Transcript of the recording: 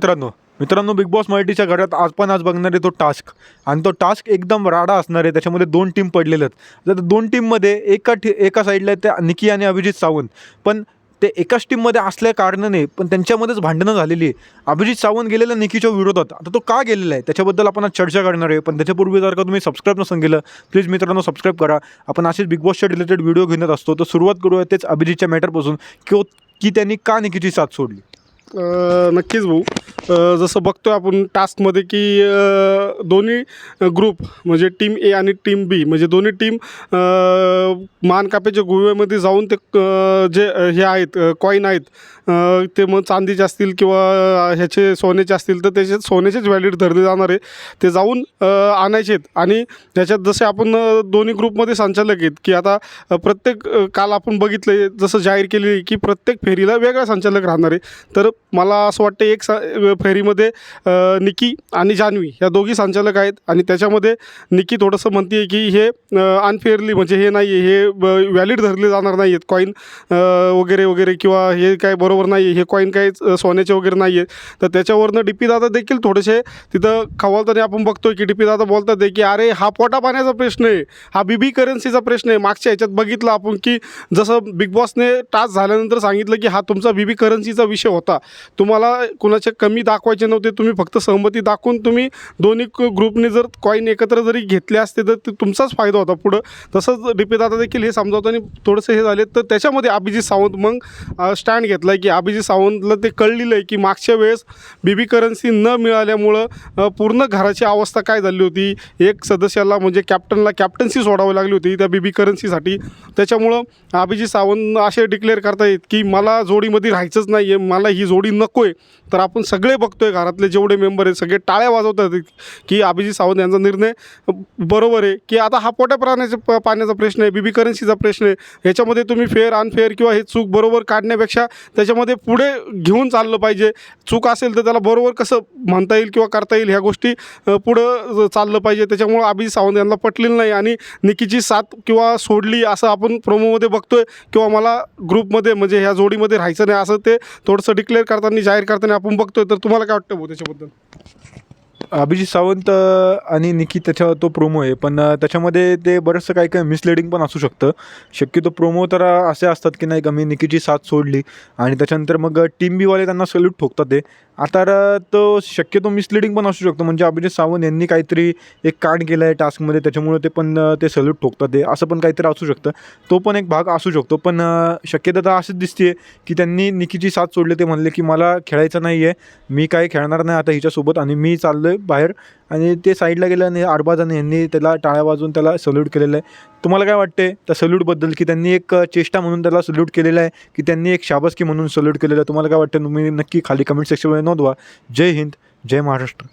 मित्रांनो मित्रांनो big boss मराठीच्या घरात आज पण आज बघणार आहे तो टास्क. आणि तो टास्क एकदम राडा असणार आहे त्याच्यामध्ये दोन टीम पडलेले आहेत. तर दोन टीममध्ये एका ठी एका साईडला आहेत त्या निकी आणि अभिजित सावंत पण ते एकाच टीममध्ये असल्या कारणाने पण त्यांच्यामध्येच भांडणं झालेली आहे. अभिजित सावंत गेलेला निकीच्या विरोधात. आता तो का गेलेला आहे? त्याच्याबद्दल आपण आज चर्चा करणार आहे पण त्याच्यापूर्वी जर का तुम्ही सबस्क्राईब नसून केलं प्लीज मित्रांनो सबस्क्राईब करा. आपण असेच बिग बॉसच्या रिलेटेड व्हिडिओ घेण्यात असतो. तर सुरुवात करूया तेच अभिजितच्या मॅटरपासून की की त्यांनी का निकीची साथ सोडली? नक्कीच भाऊ. जसं बघतोय आपण टास्कमध्ये की दोन्ही ग्रुप म्हणजे टीम ए आणि टीम बी म्हणजे दोन्ही टीम मानकापेच्या गुहेमध्ये जाऊन ते जे हे आहेत कॉईन आहेत ते मग चांदीचे असतील किंवा ह्याचे सोन्याचे असतील तर त्याचे सोन्याचेच व्हॅलिड धरले जाणार आहे. ते जाऊन आणायचे आहेत. आणि त्याच्यात जसे आपण दोन्ही ग्रुपमध्ये संचालक आहेत की आता प्रत्येक काल आपण बघितलं आहे जसं जाहीर केले की प्रत्येक फेरीला वेगळा संचालक राहणार आहे. तर मला असं वाटतं एक सा फेरीमध्ये निकी आणि जान्हवी ह्या दोघी संचालक आहेत. आणि त्याच्यामध्ये निकी थोडंसं म्हणते की हे अनफेअरली म्हणजे हे नाही आहे हे व्हॅलिड धरले जाणार नाही आहेत कॉईन वगैरे वगैरे किंवा हे काय बरोबर नाही आहे हे कॉईन काही सोन्याचे वगैरे नाही आहे तर त्याच्यावरनं डी पी दादा देखील थोडेसे तिथं खवलताना आपण बघतोय की डी पी दादा बोलतात आहे की अरे हा पोटा पाण्याचा प्रश्न आहे. हा बीबी करन्सीचा प्रश्न आहे. मागच्या ह्याच्यात बघितलं आपण की जसं बिग बॉसने टास्क झाल्यानंतर सांगितलं की हा तुमचा बीबी करन्सीचा विषय होता. तुम्हाला कुणाचे कमी दाखवायचे नव्हते. तुम्ही फक्त सहमती दाखवून तुम्ही दोन्ही ग्रुपने जर कॉईन एकत्र जरी घेतले असते तर ते तुमचाच फायदा होता पुढं. तसंच डी पी दादा देखील हे समजावताना थोडंसं हे झाले तर त्याच्यामध्ये अभिजित सावंत मग स्टँड घेतला आहे की अभिजित सावंतला ते कळलेलं आहे की मागच्या वेळेस बीबी करन्सी न मिळाल्यामुळं पूर्ण घराची अवस्था काय झाली होती? एक सदस्याला म्हणजे कॅप्टनला कॅप्टन्सी सोडावी लागली होती त्या बीबी करन्सीसाठी त्याच्यामुळं अभिजित सावंत असे डिक्लेअर करतायत की मला जोडीमध्ये राहायचंच नाही आहे मला ही जोडी नको आहे तर आपण सगळे बघतोय घरातले जेवढे मेंबर आहेत सगळे टाळ्या वाजवतात की अभिजित सावंत यांचा निर्णय बरोबर आहे. की आता हा पोट्या प्राण्याचा पाण्याचा प्रश्न आहे बीबी करन्सीचा प्रश्न आहे. ह्याच्यामध्ये तुम्ही फेअर अनफेअर किंवा हे चूक बरोबर काढण्यापेक्षा त्याच्या त्याच्यामध्ये पुढे घेऊन चाललं पाहिजे. चूक असेल तर त्याला बरोबर कसं म्हणता येईल किंवा करता येईल ह्या गोष्टी पुढं चाललं पाहिजे. त्याच्यामुळं अभिजित सावंत यांना पटलेलं नाही आणि निकीची साथ किंवा सोडली असं आपण प्रोमोमध्ये बघतोय किंवा मला ग्रुपमध्ये म्हणजे ह्या जोडीमध्ये राहायचं नाही असं ते थोडंसं डिक्लेअर करताना जाहीर करताना आपण बघतोय. तर तुम्हाला काय वाटतं भाऊ त्याच्याबद्दल? अभिजित सावंत आणि निकी त्याच्यावर तो प्रोमो आहे. पण त्याच्यामध्ये ते बरंचसं काही काही मिसलिडिंग पण असू शकतं. शक्यतो प्रोमो तर असे असतात की नाही का मी निकीची साथ सोडली आणि त्याच्यानंतर मग टीम बीवाले त्यांना सल्यूट ठोकतात ते. आता तो शक्यतो मिसलिडिंग पण असू शकतो. म्हणजे अभिजित सावंत यांनी काहीतरी एक कांड केलं आहे टास्कमध्ये त्याच्यामुळे ते पण ते सल्यूट ठोकतात. ते असं पण काहीतरी असू शकतं. तो पण एक भाग असू शकतो. पण शक्यता तर असंच दिसते की त्यांनी निकीची साथ सोडली. ते म्हणले की मला खेळायचं नाही आहे मी काही खेळणार नाही आता हिच्यासोबत आणि मी चाललो आहे बाहेर. आणि ते साईडला गेलं आणि अरबाजाने यांनी त्याला टाळ्या वाजवून त्याला सल्यूट केलेलं आहे. तुम्हाला काय वाटते त्या सल्यूटबद्दल? की त्यांनी एक चेष्टा म्हणून त्याला सल्यूट केलेला आहे की त्यांनी एक शाबासकी म्हणून सल्यूट केलेलं आहे? तुम्हाला काय वाटतं तुम्ही नक्की खाली कमेंट सेक्शनमध्ये नोंदवा. जय हिंद जय महाराष्ट्र.